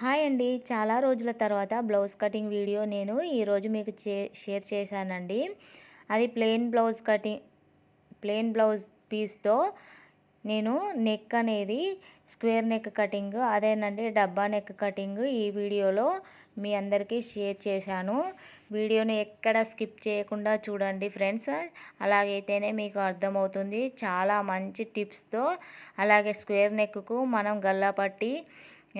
Hi అండి. చాలా రోజుల తర్వాత బ్లౌజ్ కటింగ్ వీడియో నేను ఈరోజు మీకు చే షేర్ చేశానండి. అది plain blouse cutting plain blouse పీస్తో నేను నెక్ అనేది స్క్వేర్ నెక్ కటింగ్ అదేనండి డబ్బా నెక్ కటింగ్ ఈ వీడియోలో మీ అందరికీ షేర్ చేశాను. వీడియోని ఎక్కడ స్కిప్ చేయకుండా చూడండి ఫ్రెండ్స్. అలాగైతేనే మీకు అర్థమవుతుంది. చాలా మంచి టిప్స్తో అలాగే స్క్వేర్ నెక్కు మనం గల్లా పట్టి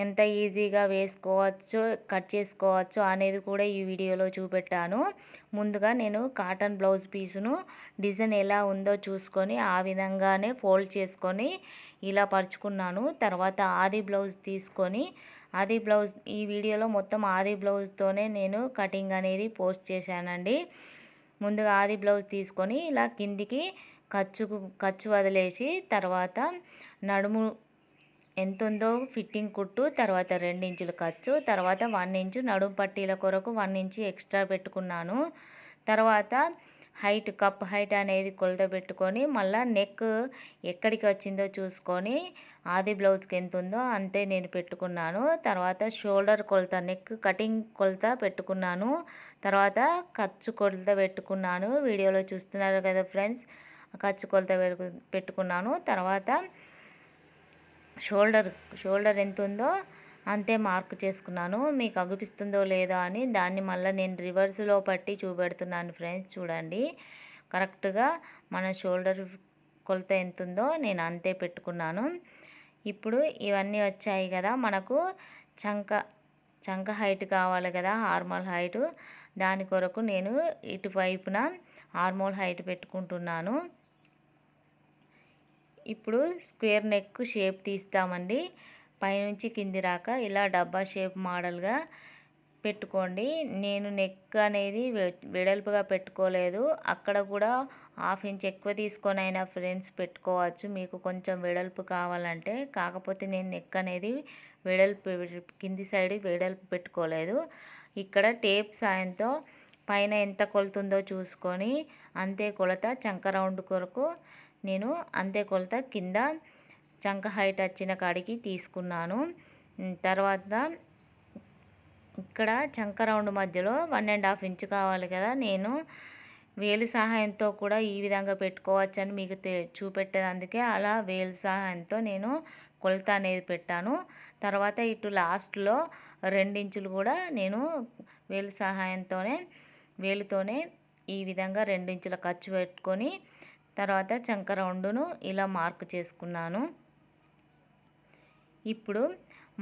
ఎంత ఈజీగా వేసుకోవచ్చు కట్ చేసుకోవచ్చు అనేది కూడా ఈ వీడియోలో చూపెట్టాను. ముందుగా నేను కాటన్ బ్లౌజ్ పీసును డిజైన్ ఎలా ఉందో చూసుకొని ఆ విధంగానే ఫోల్డ్ చేసుకొని ఇలా పరుచుకున్నాను. తర్వాత ఆది బ్లౌజ్ తీసుకొని ఆది బ్లౌజ్ ఈ వీడియోలో మొత్తం ఆది బ్లౌజ్తోనే నేను కటింగ్ అనేది పోస్ట్ చేశానండి. ముందుగా ఆది బ్లౌజ్ తీసుకొని ఇలా కిందికి ఖర్చుకు ఖర్చు వదిలేసి తర్వాత నడుము ఎంత ఉందో ఫిట్టింగ్ కుట్టు తర్వాత రెండు ఇంచులు ఖర్చు తర్వాత వన్ ఇంచు నడుము పట్టీల కొరకు వన్ ఇంచు ఎక్స్ట్రా పెట్టుకున్నాను. తర్వాత హైట్ కప్ హైట్ అనేది కొలత పెట్టుకొని మళ్ళీ నెక్ ఎక్కడికి వచ్చిందో చూసుకొని ఆది బ్లౌజ్కి ఎంత ఉందో అంతే నేను పెట్టుకున్నాను. తర్వాత షోల్డర్ కొలత నెక్ కటింగ్ కొలత పెట్టుకున్నాను. తర్వాత ఖర్చు కొలత పెట్టుకున్నాను. వీడియోలో చూస్తున్నారు కదా ఫ్రెండ్స్ ఖర్చు కొలత పెట్టుకున్నాను. తర్వాత షోల్డర్ షోల్డర్ ఎంత ఉందో అంతే మార్క్ చేసుకున్నాను. మీకు అగుపిస్తుందో లేదో అని దాన్ని మళ్ళీ నేను రివర్స్లో పట్టి చూపెడుతున్నాను ఫ్రెండ్స్ చూడండి. కరెక్ట్గా మన షోల్డర్ కొలత ఎంత ఉందో నేను అంతే పెట్టుకున్నాను. ఇప్పుడు ఇవన్నీ వచ్చాయి కదా మనకు చంక చంక హైట్ కావాలి కదా హార్మల్ హైట్. దాని కొరకు నేను ఇటువైపున హార్మోల్ హైట్ పెట్టుకుంటున్నాను. ఇప్పుడు స్క్వేర్ నెక్ షేప్ తీస్తామండి. పైనుంచి కింది రాక ఇలా డబ్బా షేప్ మోడల్గా పెట్టుకోండి. నేను నెక్ అనేది వెడల్పుగా పెట్టుకోలేదు. అక్కడ కూడా హాఫ్ ఇంచ్ ఎక్కువ తీసుకొని అయినా ఫ్రెండ్స్ పెట్టుకోవచ్చు. మీకు కొంచెం వెడల్పు కావాలంటే. కాకపోతే నేను నెక్ అనేది వెడల్పు కింది సైడ్ వెడల్పు పెట్టుకోలేదు. ఇక్కడ టేప్ సాయంతో పైన ఎంత కొలుతుందో చూసుకొని అంతే కొలత చంక రౌండ్ కొరకు నేను అంతే కొలత కింద చంక హైట్ వచ్చిన కాడికి తీసుకున్నాను. తర్వాత ఇక్కడ చంక రౌండ్ మధ్యలో వన్ అండ్ హాఫ్ ఇంచ్ కావాలి కదా. నేను వేలు సహాయంతో కూడా ఈ విధంగా పెట్టుకోవచ్చని మీకు తె చూపెట్టేందుకే అలా వేలు సహాయంతో నేను కొలత అనేది పెట్టాను. తర్వాత ఇటు లాస్ట్లో రెండించులు కూడా నేను వేలు సహాయంతోనే వేలుతోనే ఈ విధంగా రెండించుల ఖర్చు పెట్టుకొని తర్వాత చంక రౌండును ఇలా మార్క్ చేసుకున్నాను. ఇప్పుడు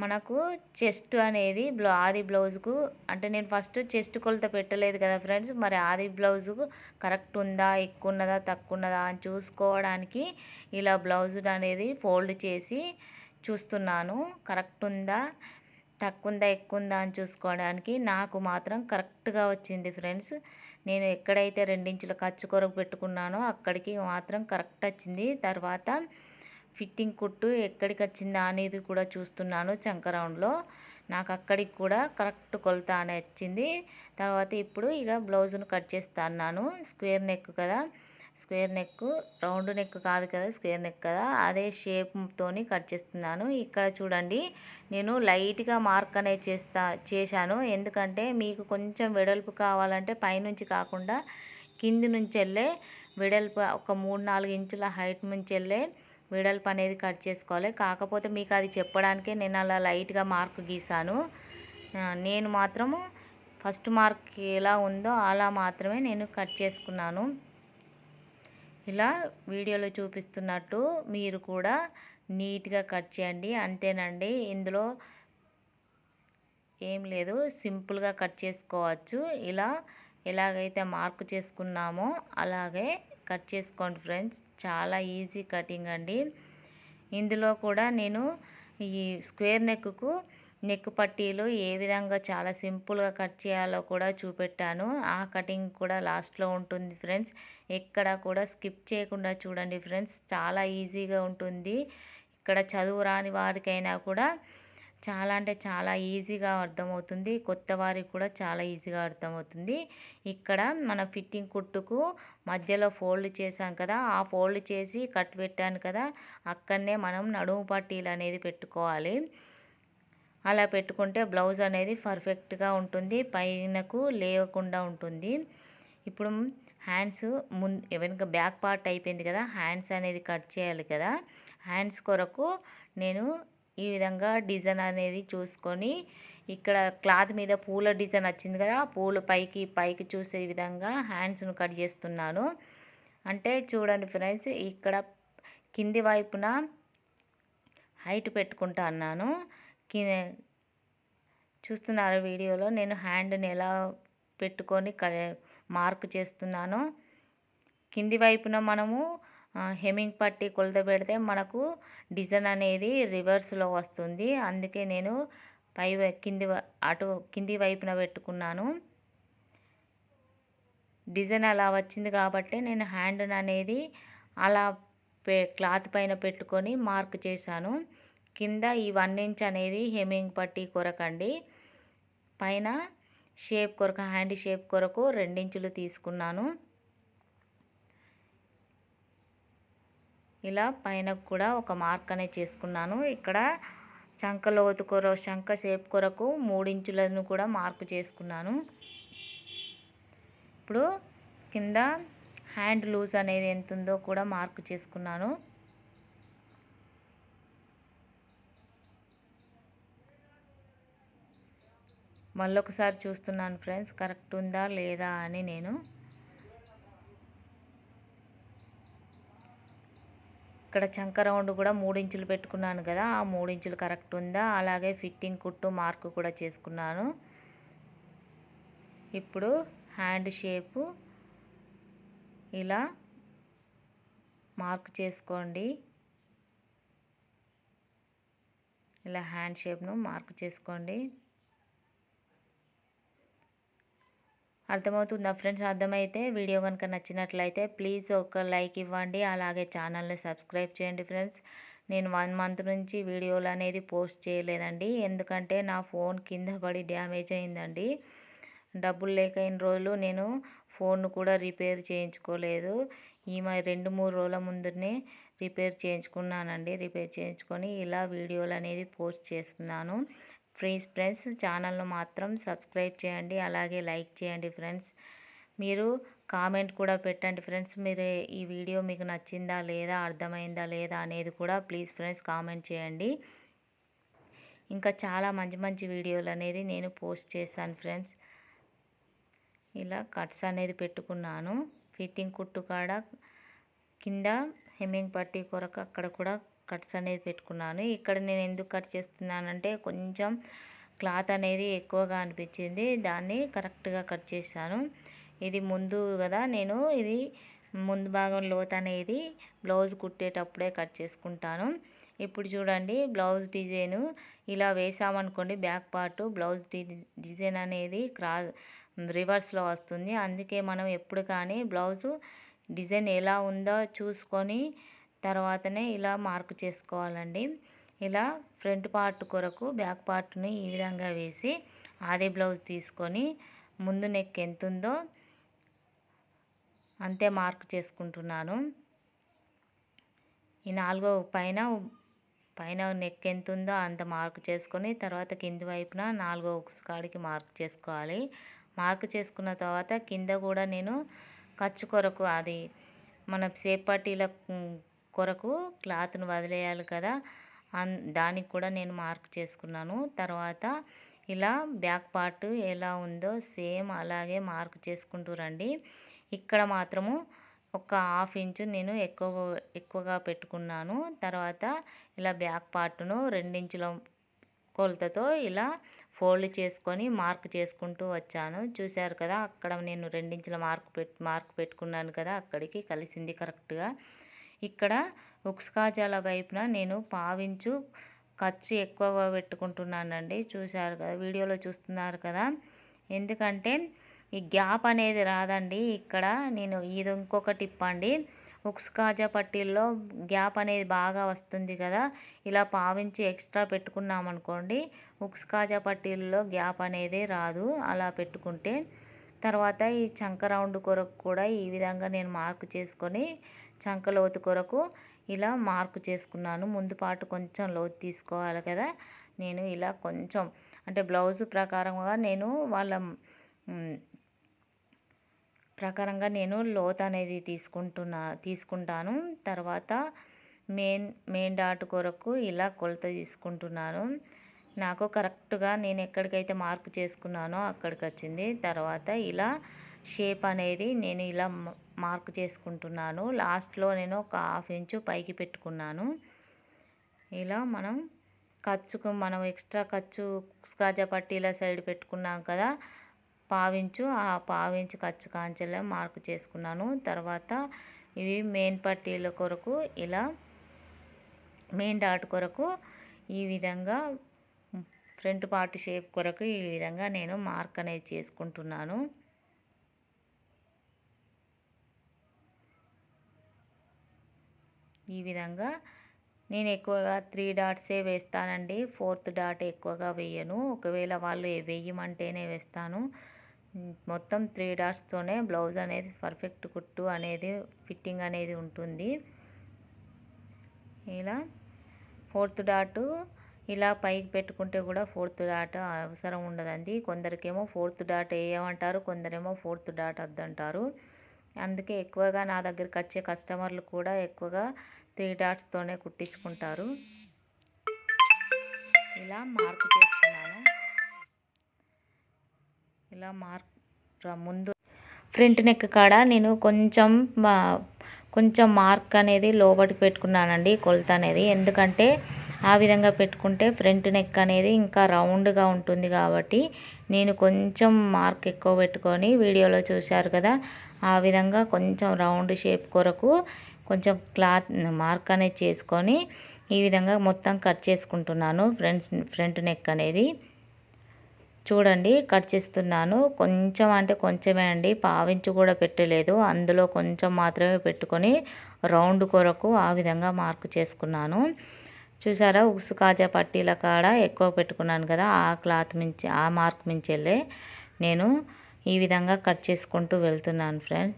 మనకు చెస్ట్ అనేది బ్లౌ ఆది బ్లౌజ్కు అంటే నేను ఫస్ట్ చెస్ట్ కొలత పెట్టలేదు కదా ఫ్రెండ్స్ మరి ఆది బ్లౌజుకు కరెక్ట్ ఉందా ఎక్కువ ఉన్నదా తక్కువ ఉన్నదా అని చూసుకోవడానికి ఇలా బ్లౌజ్ అనేది ఫోల్డ్ చేసి చూస్తున్నాను. కరెక్ట్ ఉందా తక్కువ ఉందా ఎక్కువ ఉందా అని చూసుకోవడానికి నాకు మాత్రం కరెక్ట్గా వచ్చింది ఫ్రెండ్స్. నేను ఎక్కడైతే రెండించుల ఖర్చు కొరకు పెట్టుకున్నానో అక్కడికి మాత్రం కరెక్ట్ వచ్చింది. తర్వాత ఫిట్టింగ్ కుట్టు ఎక్కడికి వచ్చిందా అనేది కూడా చూస్తున్నాను చంక రౌండ్లో నాకు అక్కడికి కూడా కరెక్ట్ కొలత అని వచ్చింది. తర్వాత ఇప్పుడు ఇక బ్లౌజ్ను కట్ చేస్తాను స్క్వేర్ నెక్ కదా. స్క్వేర్ నెక్ రౌండ్ నెక్ కాదు కదా స్క్వేర్ నెక్ కదా. అదే షేప్తోని కట్ చేస్తున్నాను. ఇక్కడ చూడండి నేను లైట్గా మార్క్ అనేది చేస్తా చేశాను. ఎందుకంటే మీకు కొంచెం వెడల్పు కావాలంటే పైనుంచి కాకుండా కింది నుంచి వెళ్ళే వెడల్పు ఒక మూడు నాలుగు ఇంచుల హైట్ నుంచి వెళ్ళే వెడల్పు అనేది కట్ చేసుకోవాలి. కాకపోతే మీకు అది చెప్పడానికే నేను అలా లైట్గా మార్క్ గీసాను నేను మాత్రము ఫస్ట్ మార్క్ ఎలా ఉందో అలా మాత్రమే నేను కట్ చేసుకున్నాను. ఇలా వీడియోలో చూపిస్తున్నట్టు మీరు కూడా నీట్గా కట్ చేయండి. అంతేనండి. ఇందులో ఏం లేదు. సింపుల్గా కట్ చేసుకోవచ్చు. ఇలా ఎలాగైతే మార్క్ చేసుకున్నామో అలాగే కట్ చేసుకోండి ఫ్రెండ్స్. చాలా ఈజీ కటింగ్ అండి. ఇందులో కూడా నేను ఈ స్క్వేర్ నెక్కు నెక్ పట్టీలు ఏ విధంగా చాలా సింపుల్గా కట్ చేయాలో కూడా చూపెట్టాను. ఆ కటింగ్ కూడా లాస్ట్లో ఉంటుంది ఫ్రెండ్స్. ఎక్కడ కూడా స్కిప్ చేయకుండా చూడండి ఫ్రెండ్స్. చాలా ఈజీగా ఉంటుంది. ఇక్కడ చదువు రాని వారికైనా కూడా చాలా అంటే చాలా ఈజీగా అర్థమవుతుంది. కొత్త వారికి కూడా చాలా ఈజీగా అర్థమవుతుంది. ఇక్కడ మన ఫిట్టింగ్ కుట్టుకు మధ్యలో ఫోల్డ్ చేసాం కదా. ఆ ఫోల్డ్ చేసి కట్ పెట్టాను కదా. అక్కడనే మనం నడుము పట్టీలు అనేది పెట్టుకోవాలి. అలా పెట్టుకుంటే బ్లౌజ్ అనేది పర్ఫెక్ట్గా ఉంటుంది పైనకు లేవకుండా ఉంటుంది. ఇప్పుడు హ్యాండ్స్ ముందు వెనుక బ్యాక్ పార్ట్ అయిపోయింది కదా హ్యాండ్స్ అనేది కట్ చేయాలి కదా. హ్యాండ్స్ కొరకు నేను ఈ విధంగా డిజైన్ అనేది చూసుకొని ఇక్కడ క్లాత్ మీద పూల డిజైన్ వచ్చింది కదా పూలు పైకి పైకి చూసే విధంగా హ్యాండ్స్ను కట్ చేస్తున్నాను. అంటే చూడండి ఫ్రెండ్స్ ఇక్కడ కింది వైపున హైట్ పెట్టుకుంటా అన్నాను. చూస్తున్నారు వీడియోలో. నేను హ్యాండ్ని ఎలా పెట్టుకొని మార్క్ చేస్తున్నాను. కింది వైపున మనము హెమింగ్ పట్టి కొలత పెడితే మనకు డిజైన్ అనేది రివర్స్లో వస్తుంది. అందుకే నేను పై కింది అటు కింది వైపున పెట్టుకున్నాను. డిజైన్ అలా వచ్చింది కాబట్టి నేను హ్యాండ్ అనేది అలా క్లాత్ పైన పెట్టుకొని మార్క్ చేశాను. కింద ఈ వన్ ఇంచ్ అనేది హెమింగ్ పట్టి కొరకండి. పైన షేప్ కొరకు హ్యాండ్ షేప్ కొరకు రెండించులు తీసుకున్నాను. ఇలా పైన కూడా ఒక మార్క్ అనేది చేసుకున్నాను. ఇక్కడ చంక లోతు కొర శంఖ షేప్ కొరకు మూడించులను కూడా మార్క్ చేసుకున్నాను. ఇప్పుడు కింద హ్యాండ్ లూజ్ అనేది ఎంత ఉందో కూడా మార్క్ చేసుకున్నాను. మళ్ళొకసారి చూస్తున్నాను ఫ్రెండ్స్ కరెక్ట్ ఉందా లేదా అని నేను. ఇక్కడ చంక రౌండ్ కూడా మూడించులు పెట్టుకున్నాను కదా ఆ మూడించులు కరెక్ట్ ఉందా? అలాగే ఫిట్టింగ్ కుట్టు మార్కు కూడా చేసుకున్నాను. ఇప్పుడు హ్యాండ్ షేపు ఇలా మార్క్ చేసుకోండి. ఇలా హ్యాండ్ షేప్ను మార్క్ చేసుకోండి. అర్థమవుతుందా ఫ్రెండ్స్? అర్థమైతే వీడియో కనుక నచ్చినట్లయితే ప్లీజ్ ఒక లైక్ ఇవ్వండి. అలాగే ఛానల్ని సబ్స్క్రైబ్ చేయండి ఫ్రెండ్స్. నేను వన్ మంత్ నుంచి వీడియోలు అనేది పోస్ట్ చేయలేదండి. ఎందుకంటే నా ఫోన్ కింద పడి డ్యామేజ్ అయిందండి. డబ్బులు లేక ఇన్ని రోజులు నేను ఫోన్ కూడా రిపేర్ చేయించుకోలేదు. ఈ రెండు మూడు రోజుల ముందునే రిపేర్ చేయించుకున్నానండి. రిపేర్ చేయించుకొని ఇలా వీడియోలు అనేది పోస్ట్ చేస్తున్నాను. ఫ్రీస్ ఫ్రెండ్స్ ఛానల్ను మాత్రం సబ్స్క్రైబ్ చేయండి. అలాగే లైక్ చేయండి ఫ్రెండ్స్. మీరు కామెంట్ కూడా పెట్టండి ఫ్రెండ్స్. మీరు ఈ వీడియో మీకు నచ్చిందా లేదా అర్థమైందా లేదా అనేది కూడా ప్లీజ్ ఫ్రెండ్స్ కామెంట్ చేయండి. ఇంకా చాలా మంచి మంచి వీడియోలు అనేది నేను పోస్ట్ చేస్తాను ఫ్రెండ్స్. ఇలా కట్స్ అనేది పెట్టుకున్నాను. ఫిట్టింగ్ కుట్టు కాడ కింద హెమ్మింగ్ పట్టీ కొరకు అక్కడ కూడా కట్స్ అనేది పెట్టుకున్నాను. ఇక్కడ నేను ఎందుకు కట్ చేస్తున్నానంటే కొంచెం క్లాత్ అనేది ఎక్కువగా అనిపించింది. దాన్ని కరెక్ట్గా కట్ చేశాను. ఇది ముందు కదా నేను ఇది ముందు భాగం లోత్ అనేది బ్లౌజ్ కుట్టేటప్పుడే కట్ చేసుకుంటాను. ఇప్పుడు చూడండి బ్లౌజ్ డిజైను. ఇలా వేసామనుకోండి బ్యాక్ పార్ట్ బ్లౌజ్ డిజైన్ అనేది క్రా రివర్స్లో వస్తుంది. అందుకే మనం ఎప్పుడు కానీ బ్లౌజు డిజైన్ ఎలా ఉందో చూసుకొని తర్వాతనే ఇలా మార్క్ చేసుకోవాలండి. ఇలా ఫ్రంట్ పార్ట్ కొరకు బ్యాక్ పార్ట్ని ఈ విధంగా వేసి అదే బ్లౌజ్ తీసుకొని ముందు నెక్ ఎంత ఉందో అంతే మార్క్ చేసుకుంటున్నాను. ఈ నాలుగో పైన పైన నెక్ ఎంత ఉందో అంత మార్క్ చేసుకొని తర్వాత కింది వైపున నాలుగో ఉక్స్ కాడికి మార్క్ చేసుకోవాలి. మార్క్ చేసుకున్న తర్వాత కింద కూడా నేను ఖర్చు కొరకు అది మన సేపట్టీల కొరకు క్లాత్ను వదిలేయాలి కదా. దానికి కూడా నేను మార్క్ చేసుకున్నాను. తర్వాత ఇలా బ్యాక్ పార్ట్ ఎలా ఉందో సేమ్ అలాగే మార్క్ చేసుకుంటూ రండి. ఇక్కడ మాత్రము ఒక హాఫ్ ఇంచు నేను ఎక్కువ ఎక్కువగా పెట్టుకున్నాను. తర్వాత ఇలా బ్యాక్ పార్ట్ను రెండించుల కొలతతో ఇలా ఫోల్డ్ చేసుకొని మార్క్ చేసుకుంటూ వచ్చాను. చూశారు కదా అక్కడ నేను రెండించుల మార్క్ పెట్ మార్క్ పెట్టుకున్నాను కదా అక్కడికి కలిసింది కరెక్ట్గా. ఇక్కడ ఉక్స్ కాజాల వైపున నేను పావించు ఖర్చు ఎక్కువగా పెట్టుకుంటున్నానండి. చూశారు కదా వీడియోలో చూస్తున్నారు కదా. ఎందుకంటే ఈ గ్యాప్ అనేది రాదండి. ఇక్కడ నేను ఇది ఇంకొక టిప్ అండి. ఉక్స్ కాజా పట్టీల్లో గ్యాప్ అనేది బాగా వస్తుంది కదా ఇలా పావించి ఎక్స్ట్రా పెట్టుకున్నాం అనుకోండి ఉక్స్ కాజా పట్టీల్లో గ్యాప్ అనేది రాదు. అలా పెట్టుకుంటే తర్వాత ఈ చంక రౌండ్ కొరకు కూడా ఈ విధంగా నేను మార్క్ చేసుకొని చంక లోతు కొరకు ఇలా మార్కు చేసుకున్నాను. ముందు పాటు కొంచెం లోతు తీసుకోవాలి కదా. నేను ఇలా కొంచెం అంటే బ్లౌజ్ ప్రకారంగా నేను వాళ్ళ ప్రకారంగా నేను లోత్ అనేది తీసుకుంటున్నా తీసుకుంటాను. తర్వాత మెయిన్ మెయిన్ డాట్ కొరకు ఇలా కొలత తీసుకుంటున్నాను. నాకు కరెక్ట్గా నేను ఎక్కడికైతే మార్పు చేసుకున్నానో అక్కడికి వచ్చింది. తర్వాత ఇలా షేప్ అనేది నేను ఇలా మార్క్ చేసుకుంటున్నాను. లాస్ట్లో నేను ఒక హాఫ్ ఇంచు పైకి పెట్టుకున్నాను. ఇలా మనం ఖర్చుకు మనం ఎక్స్ట్రా ఖర్చు కాజా పట్టీల సైడ్ పెట్టుకున్నాం కదా పావించు ఆ పావించు ఖర్చు కాంచెలా మార్క్ చేసుకున్నాను. తర్వాత ఇవి మెయిన్ పట్టీల కొరకు ఇలా మెయిన్ డాట్ కొరకు ఈ విధంగా ఫ్రంట్ పార్ట్ షేప్ కొరకు ఈ విధంగా నేను మార్క్ అనేది చేసుకుంటున్నాను. ఈ విధంగా నేను ఎక్కువగా త్రీ డాట్సే వేస్తానండి. ఫోర్త్ డాట్ ఎక్కువగా వేయను. ఒకవేళ వాళ్ళు వేయమంటేనే వేస్తాను. మొత్తం త్రీ డాట్స్తోనే బ్లౌజ్ అనేది పర్ఫెక్ట్ కుట్టు అనేది ఫిట్టింగ్ అనేది ఉంటుంది. ఇలా ఫోర్త్ డాట్ ఇలా పైకి పెట్టుకుంటే కూడా ఫోర్త్ డాట్ అవసరం ఉండదండి. కొందరికేమో ఫోర్త్ డాట్ వేయమంటారు కొందరేమో ఫోర్త్ డాట్ వద్దంటారు. అందుకే ఎక్కువగా నా దగ్గరికి వచ్చే కస్టమర్లు కూడా ఎక్కువగా త్రీ డాట్స్తోనే కుట్టించుకుంటారు. ఇలా మార్క్ చేసుకున్నాను. ఇలా మార్క్ ముందు ఫ్రంట్ నెక్ కాడ నేను కొంచెం మా- కొంచెం మార్క్ అనేది లోపలికి పెట్టుకున్నానండి కొలత అనేది. ఎందుకంటే ఆ విధంగా పెట్టుకుంటే ఫ్రంట్ నెక్ అనేది ఇంకా రౌండ్గా ఉంటుంది కాబట్టి నేను కొంచెం మార్క్ ఎక్కువ పెట్టుకొని వీడియోలో చూశారు కదా ఆ విధంగా కొంచెం రౌండ్ షేప్ కొరకు కొంచెం క్లాత్ మార్క్ అనేది చేసుకొని ఈ విధంగా మొత్తం కట్ చేసుకుంటున్నాను ఫ్రంట్ ఫ్రంట్ నెక్ అనేది. చూడండి కట్ చేస్తున్నాను. కొంచెం అంటే కొంచెమే అండి పావించి కూడా పెట్టలేదు. అందులో కొంచెం మాత్రమే పెట్టుకొని రౌండ్ కొరకు ఆ విధంగా మార్క్ చేసుకున్నాను. చూసారా? ఉక్సు కాజా పట్టీల కాడ ఎక్కువ పెట్టుకున్నాను కదా ఆ క్లాత్ మించి ఆ మార్క్ మించెల్లే నేను ఈ విధంగా కట్ చేసుకుంటూ వెళ్తున్నాను ఫ్రెండ్.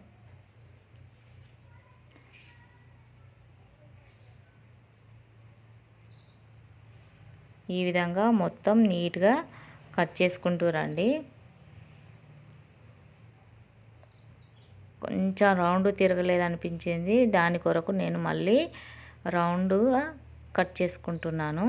ఈ విధంగా మొత్తం నీట్గా కట్ చేసుకుంటూ రండి. కొంచెం రౌండ్ తిరగలేదు అనిపించింది దాని కొరకు నేను మళ్ళీ రౌండ్గా కట్ చేసుకుంటున్నాను.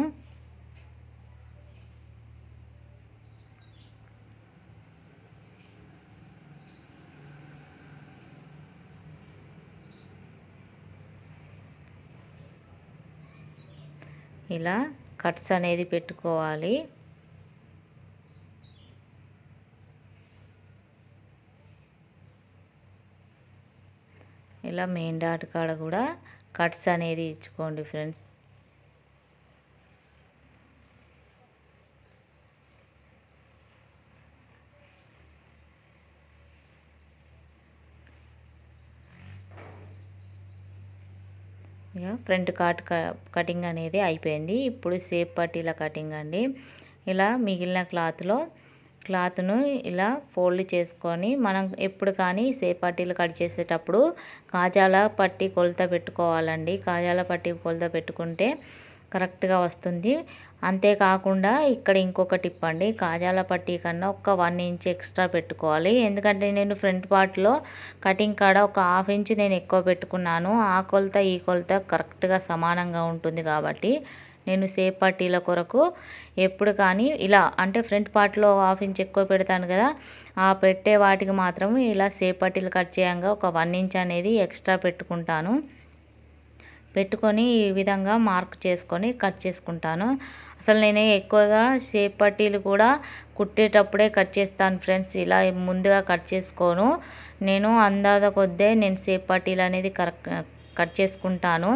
ఇలా కట్స్ అనేది పెట్టుకోవాలి. ఇలా మెయిన్ డాట్ కాడ కూడా కట్స్ అనేది ఇచ్చుకోండి ఫ్రెండ్స్ ఇక ఫ్రంట్ కాట్ కటింగ్ అనేది అయిపోయింది. ఇప్పుడు సేప్ పట్టీల కటింగ్ అండి. ఇలా మిగిలిన క్లాత్లో క్లాత్ను ఇలా ఫోల్డ్ చేసుకొని మనం ఎప్పుడు కానీ సేప్ పట్టీలు కట్ చేసేటప్పుడు కాజాల పట్టి కొలత పెట్టుకోవాలండి. కాజాల పట్టి కొలత పెట్టుకుంటే కరెక్ట్గా వస్తుంది. అంతేకాకుండా ఇక్కడ ఇంకొక టిప్ అండి కాజాల పట్టీ కన్నా ఒక వన్ ఇంచ్ ఎక్స్ట్రా పెట్టుకోవాలి. ఎందుకంటే నేను ఫ్రంట్ పార్ట్లో కటింగ్ కాడ ఒక హాఫ్ ఇంచ్ నేను ఎక్కువ పెట్టుకున్నాను. ఆ కొలత ఈ కొలత కరెక్ట్గా సమానంగా ఉంటుంది కాబట్టి నేను సేఫ్ పట్టీల కొరకు ఎప్పుడు కానీ ఇలా అంటే ఫ్రంట్ పార్ట్లో హాఫ్ ఇంచ్ ఎక్కువ పెడతాను కదా ఆ పెట్టే వాటికి మాత్రం ఇలా సేఫ్ పట్టీలు కట్ చేయంగా ఒక వన్ ఇంచ్ అనేది ఎక్స్ట్రా పెట్టుకుంటాను. పెట్టుకొని ఈ విధంగా మార్క్ చేసుకొని కట్ చేసుకుంటాను. అసలు నేను ఎక్కువగా షేప్ పట్టీలు కూడా కుట్టేటప్పుడే కట్ చేస్తాను ఫ్రెండ్స్. ఇలా ముందుగా కట్ చేసుకోను. నేను అందాద కొద్దే నేను షేప్ పట్టీలు అనేది కరెక్ట్ కట్ చేసుకుంటాను.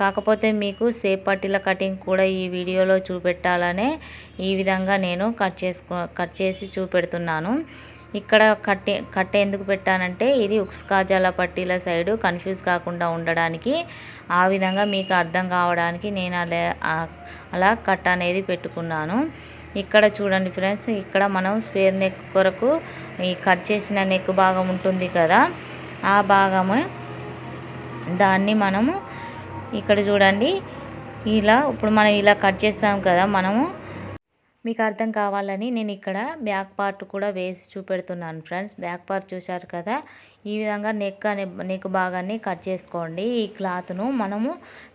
కాకపోతే మీకు సేప్ పట్టీల కటింగ్ కూడా ఈ వీడియోలో చూపెట్టాలనే ఈ విధంగా నేను కట్ చేసుకో కట్ చేసి చూపెడుతున్నాను. ఇక్కడ కట్టే కట్ట ఎందుకు పెట్టానంటే ఇది ఉక్స్కాజాల పట్టీల సైడు కన్ఫ్యూజ్ కాకుండా ఉండడానికి. ఆ విధంగా మీకు అర్థం కావడానికి నేను అలా అలా కట్ అనేది పెట్టుకున్నాను. ఇక్కడ చూడండి ఫ్రెండ్స్ ఇక్కడ మనం స్క్వేర్ నెక్ కొరకు ఈ కట్ చేసిన నెక్ భాగం ఉంటుంది కదా ఆ భాగము దాన్ని మనము ఇక్కడ చూడండి ఇలా ఇప్పుడు మనం ఇలా కట్ చేస్తాం కదా మనము మీకు అర్థం కావాలని నేను ఇక్కడ బ్యాక్ పార్ట్ కూడా వేసి చూపెడుతున్నాను ఫ్రెండ్స్. బ్యాక్ పార్ట్ చూశారు కదా? ఈ విధంగా నెక్ అనే నెక్ భాగాన్ని కట్ చేసుకోండి. ఈ క్లాత్ను మనము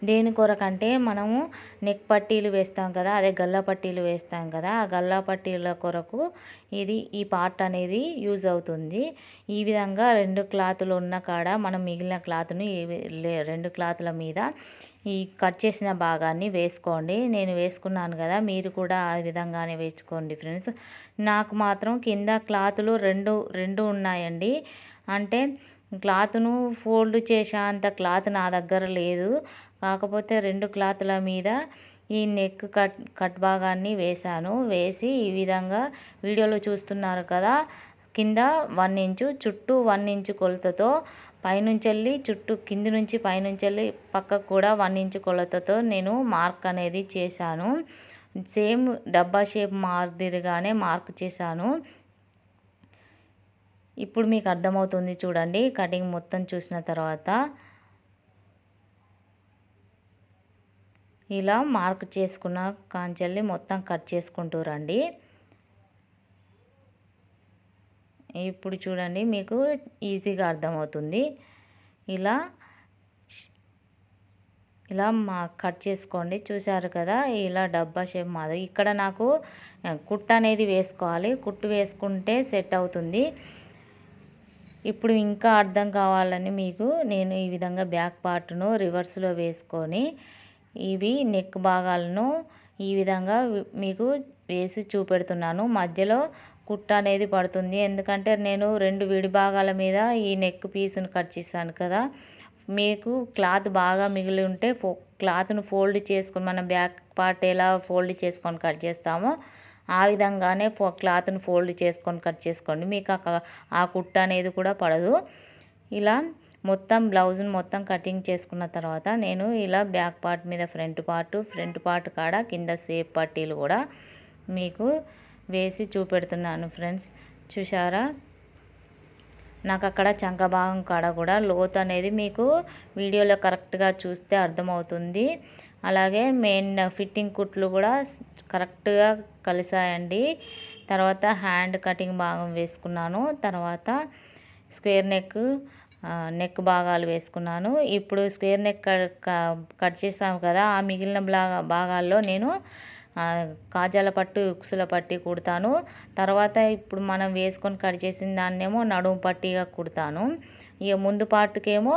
దేని కొరకంటే మనము నెక్ పట్టీలు వేస్తాం కదా అదే గల్లా పట్టీలు వేస్తాం కదా ఆ గల్లా పట్టీల కొరకు ఇది ఈ పార్ట్ అనేది యూజ్ అవుతుంది. ఈ విధంగా రెండు క్లాతులు ఉన్న కాడ మనం మిగిలిన క్లాత్ను రెండు క్లాతుల మీద ఈ కట్ చేసిన భాగాన్ని వేసుకోండి. నేను వేసుకున్నాను కదా మీరు కూడా ఆ విధంగానే వేసుకోండి ఫ్రెండ్స్. నాకు మాత్రం కింద క్లాతులు రెండు రెండు ఉన్నాయండి. అంటే క్లాత్ను ఫోల్డ్ చేసే అంత క్లాత్ నా దగ్గర లేదు. కాకపోతే రెండు క్లాత్ల మీద ఈ నెక్ కట్ కట్ భాగాన్ని వేశాను. వేసి ఈ విధంగా వీడియోలో చూస్తున్నారు కదా కింద వన్ ఇంచు చుట్టూ వన్ ఇంచు కొలతతో పైనుంచి వెళ్ళి చుట్టూ కింది నుంచి పైనుంచి వెళ్ళి పక్కకు కూడా వన్ ఇంచ్ కొలతతో నేను మార్క్ అనేది చేశాను. సేమ్ డబ్బా షేప్ మాదిరిగానే మార్క్ చేశాను. ఇప్పుడు మీకు అర్థమవుతుంది చూడండి కటింగ్ మొత్తం చూసిన తర్వాత. ఇలా మార్క్ చేసుకున్న కాంచెల్ని మొత్తం కట్ చేసుకుంటూ రండి. ఇప్పుడు చూడండి మీకు ఈజీగా అర్థమవుతుంది. ఇలా ఇలా మా కట్ చేసుకోండి. చూశారు కదా ఇలా డబ్బా షేప్ మాది. ఇక్కడ నాకు కుట్టు అనేది వేసుకోవాలి. కుట్టు వేసుకుంటే సెట్ అవుతుంది. ఇప్పుడు ఇంకా అర్థం కావాలని మీకు నేను ఈ విధంగా బ్యాక్ పార్ట్ను రివర్స్లో వేసుకొని ఇవి నెక్ భాగాలను ఈ విధంగా మీకు వేసి చూపెడుతున్నాను. మధ్యలో కుట్ట అనేది పడుతుంది. ఎందుకంటే నేను రెండు విడి భాగాల మీద ఈ నెక్ పీస్ను కట్ చేశాను కదా. మీకు క్లాత్ బాగా మిగిలి ఉంటే ఫో క్లాత్ను ఫోల్డ్ చేసుకొని మనం బ్యాక్ పార్ట్ ఎలా ఫోల్డ్ చేసుకొని కట్ చేస్తామో ఆ విధంగానే ఫో క్లాత్ను ఫోల్డ్ చేసుకొని కట్ చేసుకోండి. మీకు ఆ కుట్ట అనేది కూడా పడదు. ఇలా మొత్తం బ్లౌజ్ను మొత్తం కటింగ్ చేసుకున్న తర్వాత నేను ఇలా బ్యాక్ పార్ట్ మీద ఫ్రంట్ పార్ట్ ఫ్రంట్ పార్ట్ కాడ కింద సేప్ పట్టీలు కూడా మీకు వేసి చూపెడుతున్నాను ఫ్రెండ్స్. చూసారా నాకు అక్కడ చంక భాగం కాడ కూడా లోతు అనేది మీకు వీడియోలో కరెక్ట్గా చూస్తే అర్థమవుతుంది. అలాగే మెయిన్ ఫిట్టింగ్ కుట్లు కూడా కరెక్ట్గా కలిసాయండి తర్వాత హ్యాండ్ కటింగ్ భాగం వేసుకున్నాను. తర్వాత స్క్వేర్ నెక్ నెక్ భాగాలు వేసుకున్నాను. ఇప్పుడు స్క్వేర్ నెక్ కట్ చేసాము కదా ఆ మిగిలిన భాగాల్లో నేను కాజాల పట్టు ఉక్సుల పట్టి కుడతాను. తర్వాత ఇప్పుడు మనం వేసుకొని కట్ చేసిన దాన్నేమో నడుము పట్టిగా కుడతాను. ఇక ముందు పార్ట్కేమో